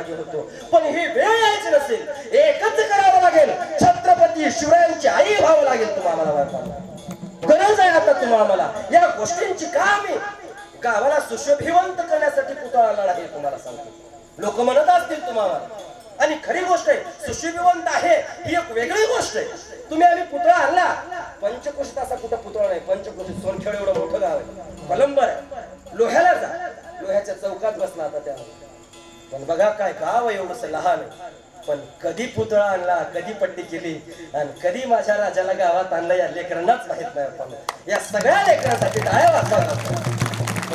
होतो. पण ही वेळ यायची नसेल एकच करावं लागेल. छत्रपती शिवरायांची आई व्हावं लागेल तुम्हाला गरज आहे आता तुम्हाला या गोष्टींची का आम्ही गावाला सुशोभिवंत करण्यासाठी पुतळा आणणार आहे तुम्हाला सांगतो. लोक म्हणत असतील तुम्हाला. आणि खरी गोष्ट आहे सुशोभिवंत आहे ही एक वेगळी गोष्ट आहे. तुम्ही आम्ही पुतळा आणला. पंचकोशीत असा कुठं पुतळा नाही. पंचकोशीत सोनखेड एवढं मोठं गाव आहे. कलंबर आहे. लोह्याला जा. लोह्याच्या चौकात बसला आता त्या. पण बघा काय गाव आहे एवढंसं लहान. पण कधी पुतळा आणला कधी पट्टी केली आणि कधी माझ्या राजाला गावात आणलं या लेकरांनाच माहीत नाही आपण. या सगळ्या लेकरांसाठी टाळ्या वाजवा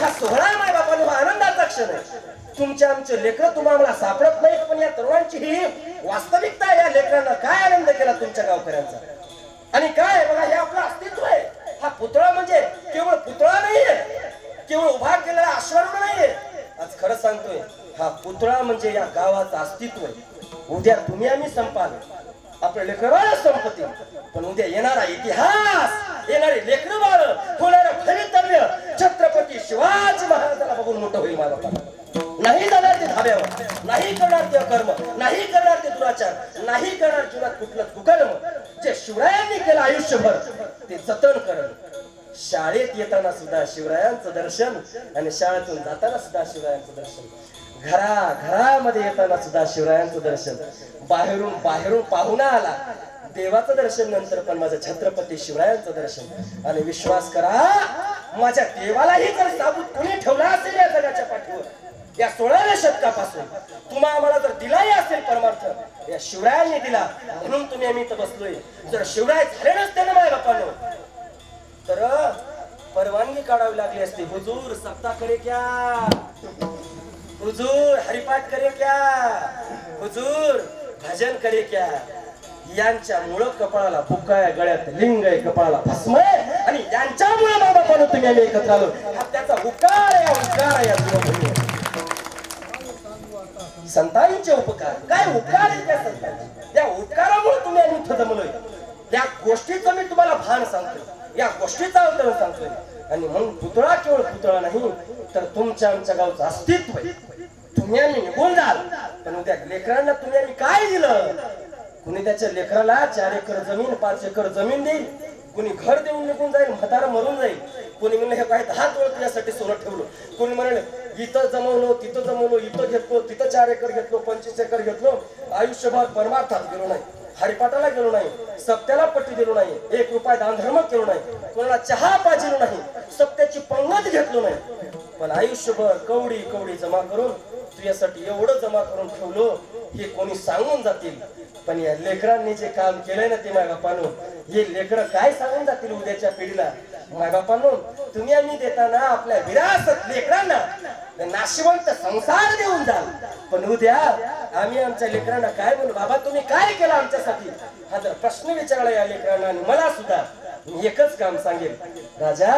हा सोहळा माय बापानो हा आनंदाचा क्षण आहे. तुमचे आमचे लेकर तुम्हाला सापडत नाहीत पण या तरुणांची ही वास्तविकता आहे. या लेकरांना काय आनंद केला तुमच्या गावकऱ्यांचा? आणि काय बघा हे आपलं अस्तित्व आहे. हा पुतळा म्हणजे केवळ पुतळा नाहीये. केवळ उभा केलेला अश्वारूढ नाहीये. आज खरं सांगतोय हा पुतळा म्हणजे या गावाचं अस्तित्व आहे. उद्या तुम्ही आम्ही संपाल. आपले लेकर संपत्ती पण उद्या येणारा इतिहास येणारे लेकर बाळ होणार भवितव्य छत्रपती शिवाजी महाराजाला बघून मोठं होईल माझा नाही जाणार ते धाब्यावर. नाही करणार ते कर्म नाही करणार ते दुराचार. नाही करणार जीवनात कुठलं कुकर्म जे शिवरायांनी केलं आयुष्यभर ते जतन करण. शाळेत येताना सुद्धा शिवरायांचं दर्शन आणि शाळेतून जाताना सुद्धा शिवरायांचं दर्शन. घरा घरामध्ये येताना सुद्धा शिवरायांचं दर्शन. बाहेरून बाहेरून पाहुणा आला. देवाचं दर्शन नंतर पण माझं छत्रपती शिवरायांचं दर्शन. आणि विश्वास करा माझ्या देवालाही जर साबूत कुणी ठेवला असेल या जगाच्या पाठीवर या सोळाव्या शतकापासून तुम्हा आम्हाला जर दिलाही असेल परमार्थ या शिवरायांनी दिला. म्हणून तुम्ही आम्ही इथं बसलोय. जर शिवराय झाले नसते ना माझ्या बापांनो तर परवानगी काढावी लागली असती. हुजूर सत्ताकडे क्या हुजूर हरिपाठ करे क्या? हुजूर भजन करे क्या? यांच्यामुळं कपाळाला बुक्का आहे गळ्यात लिंग आहे कपाळाला भस्म आहे. आणि यांच्यामुळे बाबा पण तुम्ही आम्ही एकत्र आलो. हा त्याचा उकार आहे उकार आहे या तुझ्या संतांचे उपकार. काय उपकार आहे त्या संतांचे त्या उपकारामुळे तुम्ही आम्ही इथं जमलोय. त्या गोष्टीचं मी तुम्हाला भान सांगतो या गोष्टीचा अवतरण सांगतोय. आणि म्हणून पुतळा केवळ पुतळा नाही तर तुमच्या आमच्या गावचं अस्तित्व आहे. तुम्ही आम्ही निघून जाल पण उद्या लेकरांना तुम्ही आम्ही काय दिलं? कुणी त्याच्या लेकराला चार एकर जमीन पाच एकर जमीन देईल? कुणी घर देऊन निघून जाईल म्हातारा मरून जाईल? कोणी म्हणलं हे काय दहा तोळ तुझ्यासाठी सोनं ठेवलं. कोणी म्हणलं इथं जमवलो तिथं जमवलो इथं घेतलो तिथं चार एकर घेतलो पंचवीस एकर घेतलो. आयुष्यभर परमार्थात गेलो नाही. हरिपाठाला गेलो नाही. सत्याला पट्टी दिलो नाही. एक रुपया दानधर्म केलो नाही. कोणाला चहा पाजिलो नाही. सत्याची पंगत घेतलो नाही. पण आयुष्यभर कवडी कवडी जमा करून तुझ्यासाठी एवढं जमा करून ठेवलो हे कोणी सांगून जातील. पण या लेकरांनी जे काम केलंय ना ते मायबापानो हे लेकर काय सांगून जातील उद्याच्या पिढीला? मायबापानो तुम्ही आम्ही देताना आपल्या विरासत लेकरांना नाशिवंत संसार देऊन जाल. पण उद्या आम्ही आमच्या लेकरांना काय म्हणू बाबा तुम्ही काय केलं आमच्यासाठी? हा जर प्रश्न विचारला या लेकरांना आणि मला सुद्धा मी एकच काम सांगेल राजा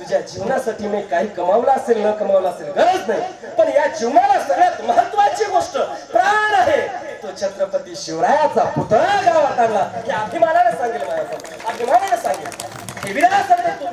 तुझ्या जीवनासाठी मी काही कमावलं असेल न कमावलं असेल गरज नाही. पण या जीवनाला सगळ्यात महत्वाची गोष्ट प्राण आहे. तो छत्रपती शिवरायाचा पुतळा गावात आणला. हे अभिमानाने सांगेल माझ्या अभिमानाने सांगेल. हे विरासत तुमच्या